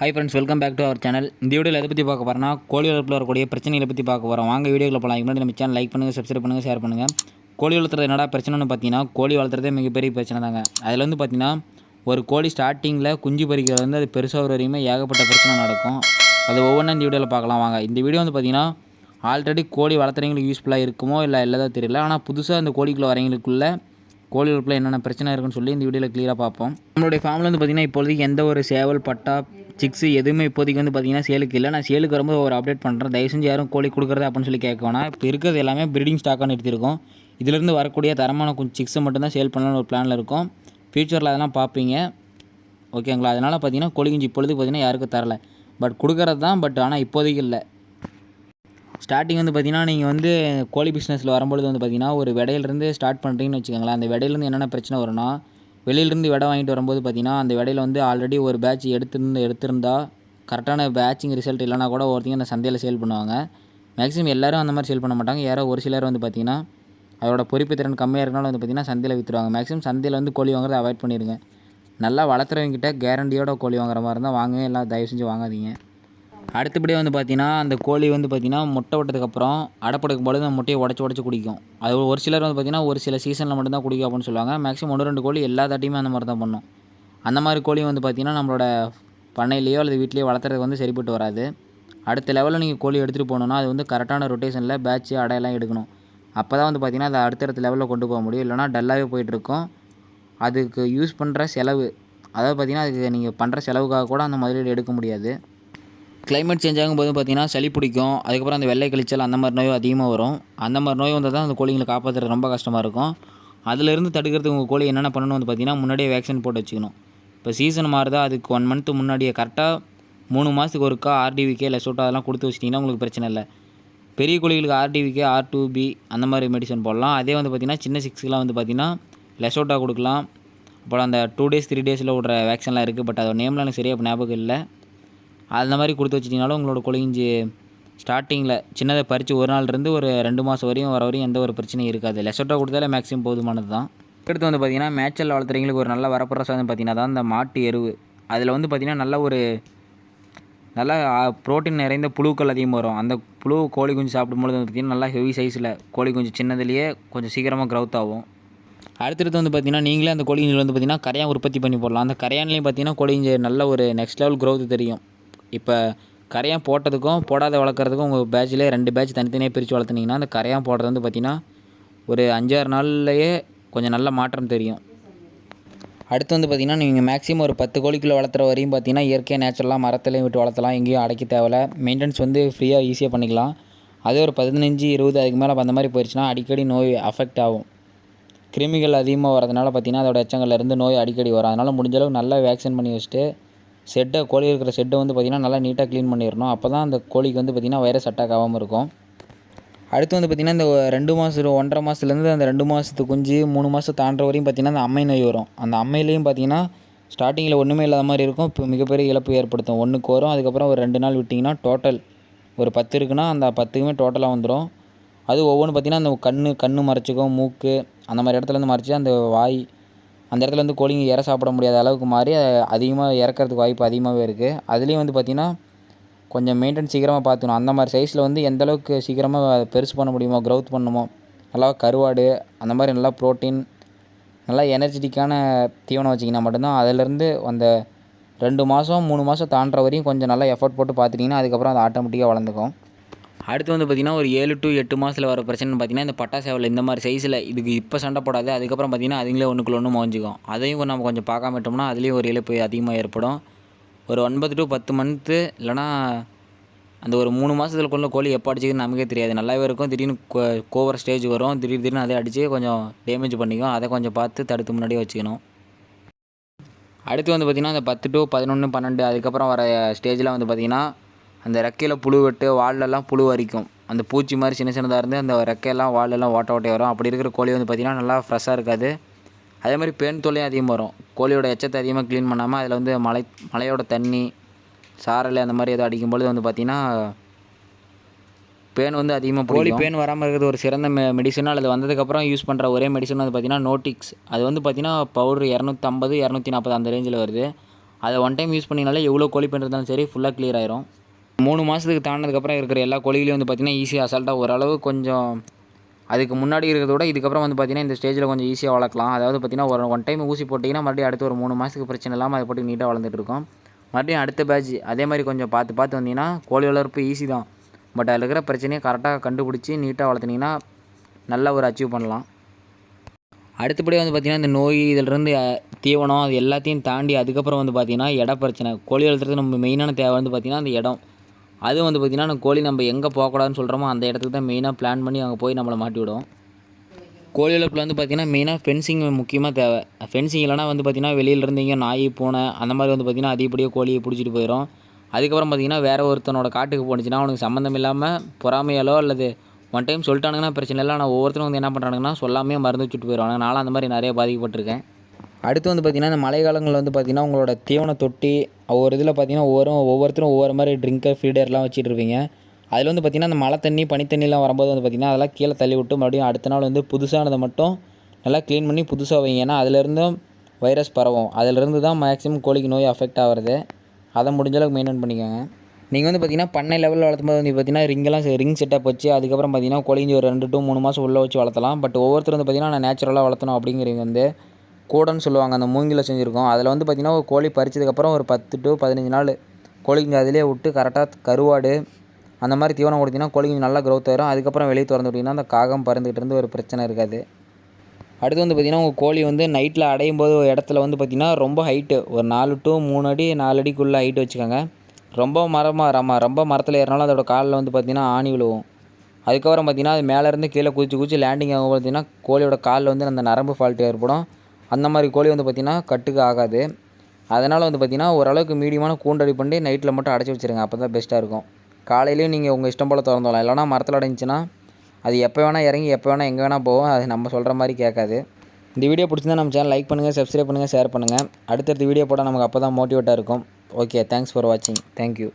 Hi friends welcome back to our channel இந்த வீடியோவில் எதை பற்றி பார்க்க போகிறோம்னா கோழி வளர்ப்பில் வரக்கூடிய பிரச்சனைகளை பற்றி பார்க்க போகிறோம் வாங்க வீடியோவில் போகலாம் இதுக்கு முன்னாடி நம்ம சேனல் லைக் பண்ணுங்கள் சப்ஸ்கிரைப் பண்ணுங்கள் ஷேர் பண்ணுங்கள் கோழி வளர்த்துறது என்னடா பிரச்சனைன்னு பார்த்தீங்கன்னா கோழி வளர்த்துறதே மிகப்பெரிய பிரச்சனை தாங்க. அதில் வந்து பார்த்திங்கன்னா ஒரு கோழி ஸ்டார்டிங்கில் குஞ்சு பறிக்கிறது வந்து அது பெருசாக ஒரு வரையுமே ஏகப்பட்ட பிரச்சனை நடக்கும். அது ஒவ்வொன்றா இந்த வீடியோவில் பார்க்கலாம். வாங்க இந்த வீடியோ வந்து பார்த்தீங்கன்னா ஆல்ரெடி கோழி வளர்த்துறவங்களுக்கு யூஸ்ஃபுல்லாக இருக்குமோ இல்லை இல்லதோ தெரியல. ஆனால் புதுசாக அந்த கோழிக்குள்ளே வரவங்களுக்குள்ள கோழி வளர்ப்பில் என்னென்ன பிரச்சனை இருக்குன்னு சொல்லி இந்த வீடியோவில் க்ளியராக பார்ப்போம். நம்மளுடைய ஃபார்மில் வந்து பார்த்திங்கன்னா இப்போதைக்கு எந்த ஒரு சேவல் பட்டா சிக்ஸு எதுவுமே இப்போதைக்கு வந்து பார்த்திங்கன்னா சேலுக்கு இல்லை. நான் சேலுக்கு வரும்போது ஒரு அப்டேட் பண்ணுறேன் தயவு செஞ்சு யாரும் கோழி கொடுக்குறது அப்படின்னு சொல்லி கேட்க வேணாம். இப்போ இருக்கிறது எல்லாமே ப்ரீடிங் ஸ்டாக்காக நிறுத்திருக்கோம் இதிலேருந்து வரக்கூடிய தரமான கொஞ்சம் சிக்ஸை மட்டும்தான் சேல் பண்ணலாம்னு ஒரு பிளானில் இருக்கும். ஃப்யூச்சரில் அதெல்லாம் பார்ப்பீங்க. ஓகேங்களா அதனால் பார்த்தீங்கன்னா கோழி குஞ்சு இப்பொழுது பார்த்தீங்கன்னா யாருக்கும் தரல. பட் கொடுக்குறது தான் பட் ஆனால் இப்போதைக்கு இல்லை. ஸ்டார்டிங் வந்து பார்த்தீங்கன்னா நீங்கள் வந்து கோழி பிஸ்னஸில் வரும்பொழுது வந்து பார்த்தீங்கன்னா ஒரு விடையிலேருந்து ஸ்டார்ட் பண்ணுறீங்கன்னு வச்சுக்கோங்களேன். அந்த விடையிலேருந்து என்னென்ன பிரச்சனை வரும்னா வெளியிலேருந்து விடை வாங்கிட்டு வரும்போது பார்த்தீங்கன்னா அந்த விடையில் வந்து ஆல்ரெடி ஒரு பேட்ச் எடுத்துருந்து எடுத்திருந்தா கரெக்டான பேட்சிங் ரிசல்ட் இல்லைனா கூட ஒருத்தங்க அந்த சந்தையில் சேல் பண்ணுவாங்க. மேக்ஸிமம் எல்லாரும் அந்த மாதிரி சேல் பண்ண மாட்டாங்க. யாரோ ஒரு சிலர் வந்து பார்த்தீங்கன்னா அதோட பொறுப்பு திறன் கம்மியாக இருக்கனால வந்து பார்த்தீங்கன்னா சந்தையில் விற்றுருவாங்க மேக்ஸிமம் சந்தையில் வந்து கோழி வாங்குறதை அவாய்ட் பண்ணிடுங்க நல்லா வளர்த்துறவங்கிட்ட கேரண்டியோட கோழி வாங்குற மாதிரி இருந்தால் வாங்க எல்லாம் தயவு செஞ்சு வாங்காதீங்க. அடுத்தபடியாக வந்து பார்த்தீங்கன்னா அந்த கோழி வந்து பார்த்தீங்கன்னா முட்டை விட்டதுக்கப்புறம் அடைப்படுக்கும் பொழுது அந்த முட்டையை உடச்சி உடச்சி குடிக்கும். அது ஒரு சிலர் வந்து பார்த்தீங்கன்னா ஒரு சில சீசனில் மட்டும்தான் குடிக்கும் அப்படின்னு சொல்லுவாங்க. மேக்ஸிமம் ஒன்று ரெண்டு கோழி எல்லா தாட்டியுமே அந்த மாதிரி தான் பண்ணும். அந்த மாதிரி கோழி வந்து பார்த்தீங்கன்னா நம்மளோட பண்ணையிலேயோ அல்லது வீட்லேயோ வளர்த்துறதுக்கு வந்து சரிப்பட்டு வராது. அடுத்த லெவலில் நீங்கள் கோழி எடுத்துகிட்டு போகணுன்னா அது வந்து கரெக்டான ரொட்டேஷனில் பேட்ச் அடையெல்லாம் எடுக்கணும். அப்போ தான் வந்து பார்த்தீங்கன்னா அதை அடுத்தடுத்த லெவலில் கொண்டு போக முடியும். இல்லைனா டல்லாகவே போயிட்டுருக்கும். அதுக்கு யூஸ் பண்ணுற செலவு அதாவது பார்த்தீங்கன்னா அதுக்கு நீங்கள் பண்ணுற செலவுக்காக கூட அந்த முதலீடு எடுக்க முடியாது. கிளைமேட் சேஞ்ச் ஆகும்போது பார்த்தீங்கன்னா சளி பிடிக்கும். அதுக்கப்புறம் அந்த வெள்ளை கழிச்சல் அந்த மாதிரி நோயும் அதிகமாக வரும். அந்த மாதிரி நோய் வந்தால் தான் அந்த கோழிங்களை காப்பாற்றுறது ரொம்ப கஷ்டமாக இருக்கும். அதிலிருந்து தடுக்கிறதுக்கு உங்கள் கோழி என்னென்ன பண்ணணும் வந்து பார்த்தீங்கன்னா முன்னாடியே வேக்சின் போட்டு வச்சுக்கணும். இப்போ சீசன் மாறுதா அதுக்கு ஒன் மந்த்து முன்னாடியே கரெக்டாக மூணு மாதத்துக்கு ஒருக்கா ஆர்டிவிக்கே லெசோட்டா அதெல்லாம் கொடுத்து வச்சிட்டிங்கன்னா உங்களுக்கு பிரச்சனை இல்லை. பெரிய கோழிகளுக்கு ஆர்டிவிகே ஆர் டூ பி அந்த மாதிரி மெடிசன் போடலாம். அதே வந்து பார்த்திங்கன்னா சின்ன சிக்ஸ்க்கெலாம் வந்து பார்த்திங்கன்னா லெசோட்டா கொடுக்கலாம். அப்புறம் அந்த டூ டேஸ் த்ரீ டேஸில் விட்ற வேக்சின்லாம் இருக்குது பட் அதோட நேம்லாம் எனக்கு சரியாக ஞாபகம் இல்லை. அந்த மாதிரி கொடுத்து வச்சிட்டிங்கனாலும் உங்களோட கோழிஞ்சி ஸ்டார்டிங்கில் சின்னதை பறித்து ஒரு நாள்லேருந்து ஒரு ரெண்டு மாதம் வரையும் வர வரையும் எந்த ஒரு பிரச்சனையும் இருக்காது. லெசட்டோ கொடுத்தாலே மேக்ஸிமம் போதுமானது தான். அடுத்து வந்து பார்த்திங்கன்னா மேய்ச்சல் வளர்த்துறவங்களுக்கு ஒரு நல்ல வரப்புற சாதம் பார்த்திங்கன்னா தான் இந்த மாட்டு எருவு. அதில் வந்து பார்த்திங்கன்னா நல்ல ஒரு நல்லா ப்ரோட்டீன் நிறைந்த புழுக்கள் அதிகமாக வரும். அந்த புழு கோழி குஞ்சு சாப்பிடும்பொழுது வந்து பார்த்திங்கன்னா நல்லா ஹெவி சைஸில் கோழி குஞ்சு சின்னதுலேயே கொஞ்சம் சீக்கிரமாக க்ரௌத் ஆகும். அடுத்தடுத்து வந்து பார்த்திங்கன்னா நீங்களே அந்த கோழி குஞ்சில் வந்து பார்த்திங்கன்னா கரையான் உற்பத்தி பண்ணி போடலாம். அந்த கரையான்லேயும் பார்த்திங்கன்னா கோழி குஞ்சு நல்ல ஒரு நெக்ஸ்ட் லெவல் க்ரௌத் தெரியும். இப்போ கரையான் போட்டதுக்கும் போடாத வளர்க்குறதுக்கும் உங்கள் பேட்ச்லேயே ரெண்டு பேட்ச் தனித்தனியாக பிரித்து வளர்த்துனீங்கன்னா அந்த கரையான் போடுறது வந்து பார்த்திங்கன்னா ஒரு அஞ்சாறு நாள்லையே கொஞ்சம் நல்ல மாற்றம் தெரியும். அடுத்து வந்து பார்த்திங்கன்னா நீங்கள் மேக்ஸிமம் ஒரு பத்து கோழிக்குள்ளே வளர்த்துற வரையும் பார்த்திங்கன்னா இயற்கையாக நேச்சுரலாக மரத்துலையும் விட்டு வளர்த்தலாம். எங்கேயும் அடைக்க தேவையில்ல. மெயின்டெனன்ஸ் வந்து ஃப்ரீயாக ஈஸியாக பண்ணிக்கலாம். அதே ஒரு பதினஞ்சு இருபது அதுக்கு மேலே அந்த மாதிரி போயிடுச்சுன்னா அடிக்கடி நோய் அஃபெக்ட் ஆகும். கிருமிகள் அதிகமாக வரதுனால பார்த்திங்கன்னா அதோட எச்சங்கள்லேருந்து நோய் அடிக்கடி வரும். அதனால் முடிஞ்சளவுக்கு நல்லா வேக்சின் பண்ணி வச்சுட்டு செட்டை கோழி இருக்கிற செட்டை வந்து பார்த்திங்கன்னா நல்லா நீட்டாக க்ளீன் பண்ணிடணும். அப்போ தான் அந்த கோழிக்கு வந்து பார்த்திங்கன்னா வைரஸ் அட்டாக் ஆகாமல் இருக்கும். அடுத்து வந்து பார்த்திங்கன்னா இந்த ரெண்டு மாதம் ஒன்றரை மாதத்துலேருந்து அந்த ரெண்டு மாதத்து குஞ்சு மூணு மாதம் தாண்டுற வரையும் பார்த்திங்கன்னா அந்த அம்மை நோய் வரும். அந்த அம்மையிலையும் பார்த்திங்கன்னா ஸ்டார்டிங்கில் ஒன்றுமே இல்லாத மாதிரி இருக்கும். இப்போ மிகப்பெரிய இழப்பு ஏற்படுத்தும். ஒன்றுக்கு வரும் அதுக்கப்புறம் ஒரு ரெண்டு நாள் விட்டிங்கன்னா டோட்டல் ஒரு பத்து இருக்குன்னா அந்த பத்துக்குமே டோட்டலாக வந்துடும் அது ஒவ்வொன்று பார்த்திங்கன்னா அந்த கண் கண் மறைச்சிக்கும் மூக்கு அந்த மாதிரி இடத்துலேருந்து மறைச்சி அந்த வாய் அந்த இடத்துல வந்து கோழிங்க இற சாப்பிட முடியாத அளவுக்கு மாறி அதிகமாக இறக்கிறதுக்கு வாய்ப்பு அதிகமாகவே இருக்குது அதுலேயும் வந்து பார்த்திங்கன்னா கொஞ்சம் மெயின்டைன் சீக்கிரமாக பார்த்துக்கணும் அந்த மாதிரி சைஸில் வந்து எந்த அளவுக்கு சீக்கிரமாக பெருசு பண்ண முடியுமோ க்ரௌத் பண்ணுமோ நல்லா கருவாடு அந்த மாதிரி நல்லா ப்ரோட்டீன் நல்லா எனர்ஜெட்டிக்கான தீவனம் வச்சிங்கன்னா மட்டும்தான் அதிலேருந்து அந்த ரெண்டு மாதம் மூணு மாதம் தாண்டுற வரையும் கொஞ்சம் நல்லா எஃபர்ட் போட்டு பார்த்துட்டிங்கன்னா அதுக்கப்புறம் அது ஆட்டோமேட்டிக்காக வளர்ந்துக்கும். அடுத்து வந்து பார்த்திங்கன்னா ஒரு ஏழு டு எட்டு மாதத்தில் வர பிரச்சனை பார்த்திங்கன்னா இந்த பட்டா சேவல் இந்த மாதிரி சைஸில் இதுக்கு இப்போ சண்டை போடாது அதுக்கப்புறம் பார்த்திங்கன்னா அதுங்களே ஒன்றுக்குள்ள ஒன்று மோஞ்சிக்கும். அதையும் நம்ம கொஞ்சம் பார்க்காம விட்டோம்னா அதுலேயும் ஒரு இழப்பு அதிகமாக ஏற்படும். ஒரு ஒன்பது டு பத்து மந்த்து இல்லைனா அந்த ஒரு மூணு மாதத்துக்குள்ளே கோழி எப்போ அடிச்சுக்குன்னு நமக்கே தெரியாது. நல்லாவே இருக்கும். திடீர்னு கோ கோவர் ஸ்டேஜ் வரும். திடீர் திடீர்னு அதை அடித்து கொஞ்சம் டேமேஜ் பண்ணிக்கும். அதை கொஞ்சம் பார்த்து தடுத்து முன்னாடியே வச்சுக்கணும். அடுத்து வந்து பார்த்திங்கன்னா அந்த பத்து டு பதினொன்று பன்னெண்டு அதுக்கப்புறம் வர ஸ்டேஜில் வந்து பார்த்திங்கன்னா அந்த ரெக்கையில் புழு வெட்டு வால்லெல்லாம் புழு வரிக்கும். அந்த பூச்சி மாதிரி சின்ன சின்னதாக இருந்து அந்த ரெக்கையெல்லாம் வாலெல்லாம் ஓட்ட ஓட்டை வரும். அப்படி இருக்கிற கோழி வந்து பார்த்திங்கன்னா நல்லா ஃப்ரெஷ்ஷாக இருக்காது. அதே மாதிரி பேன் தொல்லையும் அதிகமாக வரும். கோழியோட எச்சத்தை அதிகமாக க்ளீன் பண்ணாமல் அதில் வந்து மழை மழையோட தண்ணி சாரல் அந்த மாதிரி எதுவும் அடிக்கும்பொழுது வந்து பார்த்திங்கன்னா பேன் வந்து அதிகமாக கோழி பேன் வராமல் இருக்கிறது ஒரு சிறந்த மெ மெடிசனாக அது வந்ததுக்கப்புறம் யூஸ் பண்ணுற ஒரே மெடிசன் வந்து பார்த்திங்கன்னா நோட்டிக்ஸ் அது வந்து பார்த்திங்கன்னா பவுட்ரு இரநூத்தம்பது இரநூத்தி நாற்பது அந்த ரேஞ்சில் வருது. அதை ஒன் டைம் யூஸ் பண்ணினாலே எவ்வளோ கோழி பெண் இருந்தாலும் சரி ஃபுல்லாக க்ளியர் ஆயிரும். மூணு மாதத்துக்கு தாண்டினதுக்கப்புறம் இருக்கிற எல்லா கோழிகளையும் வந்து பார்த்திங்கன்னா ஈஸியாக அசால்ட்டாக ஓரளவு கொஞ்சம் அதுக்கு முன்னாடி இருக்கிறத விட இதுக்கப்புறம் வந்து பார்த்திங்கன்னா இந்த ஸ்டேஜில் கொஞ்சம் ஈஸியாக வளர்க்கலாம். அதாவது பார்த்திங்கன்னா ஒரு ஒன் டைம் ஊசி போட்டிங்கன்னா மறுபடியும் அடுத்து ஒரு மூணு மாதத்துக்கு பிரச்சனை இல்லாமல் அதை போட்டு நீட்டாக வளர்ந்துட்டு இருக்கும். மறுபடியும் அடுத்த பேட்ச் அதே மாதிரி கொஞ்சம் பார்த்து பார்த்து வந்தீங்கன்னா கோழி வளர்ப்பு ஈஸி தான். பட் அதில் இருக்கிற பிரச்சனையை கரெக்டாக கண்டுபிடிச்சி நீட்டாக வளர்த்துனிங்கன்னா நல்லா ஒரு அச்சீவ் பண்ணலாம். அடுத்தபடி வந்து பார்த்திங்கன்னா இந்த நோய் இதிலிருந்து தீவனம் அது எல்லாத்தையும் தாண்டி அதுக்கப்புறம் வந்து பார்த்திங்கன்னா இட பிரச்சனை. கோழி வளர்த்துறது நம்ம மெயினான தேவை வந்து பார்த்திங்கன்னா அந்த இடம். அது வந்து பார்த்திங்கன்னா அந்த கோழி நம்ம எங்கே போகக்கூடாதுன்னு சொல்கிறோமோ அந்த இடத்துக்கு தான் மெயினாக பிளான் பண்ணி அங்கே போய் நம்மளை மாட்டி விடும் கோழி வளர்ப்பில் வந்து பார்த்திங்கன்னா மெயினாக ஃபென்சிங் முக்கியமாக தேவை. ஃபென்சிங் இல்லைனா வந்து பார்த்திங்கன்னா வெளியில் இருந்தீங்க இங்கே நாய் பூனை அந்த மாதிரி வந்து பார்த்திங்கன்னா அதிகப்படியாக கோழியை பிடிச்சிட்டு போயிடும் அதுக்கப்புறம் பார்த்திங்கன்னா வேறு ஒருத்தனோட காட்டுக்கு போணுச்சுன்னா அவனுக்கு சம்மந்தம் இல்லாமல் பொறாமையாலோ அல்லது ஒன் டைம் சொல்லிட்டானுங்கன்னா பிரச்சனை இல்லை. ஆனால் ஒவ்வொருத்தரும் வந்து என்ன பண்ணுறானுங்கன்னா சொல்லாமே மருந்து வச்சுட்டு போயிடுவாங்க நானும் அந்த மாதிரி நிறைய பாதிக்கப்பட்டிருக்கேன். அடுத்து வந்து பார்த்திங்கன்னா இந்த மழை காலங்களில் வந்து பார்த்திங்கன்னா உங்களோட தீவன தொட்டி ஒவ்வொரு இதில் பார்த்திங்கன்னா ஒவ்வொரு ஒவ்வொருத்தரும் ஒவ்வொரு மாதிரி ட்ரிங்கர் ஃபீடர்லாம் வச்சுட்டு இருப்பீங்க. அதில் வந்து பார்த்திங்கன்னா அந்த மழை தண்ணி பனி தண்ணிலாம் வரும்போது வந்து பார்த்திங்கன்னா அதெல்லாம் கீழே தள்ளி விட்டு மறுபடியும் அடுத்த நாள் வந்து புதுசானதை மட்டும் நல்லா க்ளீன் பண்ணி புதுசாக வைங்க. ஏன்னா அதுலேருந்தும் வைரஸ் பரவும். அதிலிருந்து தான் மேக்ஸிமம் கோழிக்கு நோய் அஃபெக்ட் ஆகிறது அதை முடிஞ்ச அளவுக்கு மெயின்டைன் பண்ணிக்கோங்க. நீங்கள் வந்து பார்த்தீங்கன்னா பண்ணை லெவலில் வளர்த்தும் போது வந்து பார்த்தீங்கன்னா ரிங்கெல்லாம் ரிங் செட்டப் வச்சு அதுக்கப்புறம் பார்த்தீங்கன்னா கோழிஞ்சி ஒரு ரெண்டு டூ மூணு மாதம் உள்ளே வச்சு வளர்த்தலாம். பட் ஒவ்வொருத்தர் வந்து பார்த்தீங்கன்னா நான் நேச்சுரலாக வளர்த்தணும் அப்படிங்கிறவங்க வந்து கூடன்னு சொல்லுவாங்க அந்த மூங்கில செஞ்சுருக்கோம். அதில் வந்து பார்த்திங்கன்னா ஒரு கோழி பறிச்சதுக்கப்புறம் ஒரு பத்து டு பதினஞ்சு நாள் கோழிங்க அதிலே விட்டு கரெக்டாக கருவாடு அந்த மாதிரி தீவனம் கொடுத்தீங்கன்னா கோழிங்க நல்லா க்ரோத் வரும் அதுக்கப்புறம் வெளியே திறந்து விட்டிங்கன்னா அந்த காகம் பறந்துக்கிட்டு இருந்து ஒரு பிரச்சனை இருக்காது. அடுத்து வந்து பார்த்திங்கன்னா உங்கள் கோழி வந்து நைட்டில் அடையும் போது ஒரு இடத்துல வந்து பார்த்திங்கன்னா ரொம்ப ஹைட்டு ஒரு நாலு டு மூணு அடி நாலு அடிக்குள்ளே ஹைட் வச்சுக்கோங்க. ரொம்ப மரமாக ரம ரொம்ப மரத்தில் ஏறினாலும் அதோட காலில் வந்து பார்த்திங்கன்னா ஆணி விழுவும். அதுக்கப்புறம் பார்த்திங்கன்னா அது மேலேருந்து கீழே குதிச்சு குதிச்சு லேண்டிங் ஆகும் பார்த்திங்கன்னா கோழியோட காலில் வந்து அந்த நரம்பு ஃபால்ட் ஏற்படும். அந்த மாதிரி கோழி வந்து பார்த்திங்கன்னா கட்டுக்கு ஆகாது. அதனால் வந்து பார்த்திங்கன்னா ஓரளவுக்கு மீடியமான கூண்டடி பண்ணி நைட்டில் மட்டும் அடைச்சி வச்சுருங்க. அப்போ தான் பெஸ்ட்டாக இருக்கும். காலையிலேயும் நீங்கள் உங்கள் இஷ்டம் போல் திறந்துடலாம் இல்லைனா மரத்தில் அடைஞ்சிச்சின்னா அது எப்போ வேணால் இறங்கி எப்போ வேணால் எங்கே வேணால் போகும். அது நம்ம சொல்கிற மாதிரி கேட்காது. இந்த வீடியோ பிடிச்சிருந்தா நம்ம சேனல் லைக் பண்ணுங்கள் சப்ஸ்கிரைப் பண்ணுங்கள் ஷேர் பண்ணுங்கள் அடுத்தடுத்த வீடியோ போட்டால் நமக்கு அப்போ தான் மோட்டிவேட்டாக இருக்கும் ஓகே தேங்க்ஸ் ஃபார் வாட்சிங் தேங்க்யூ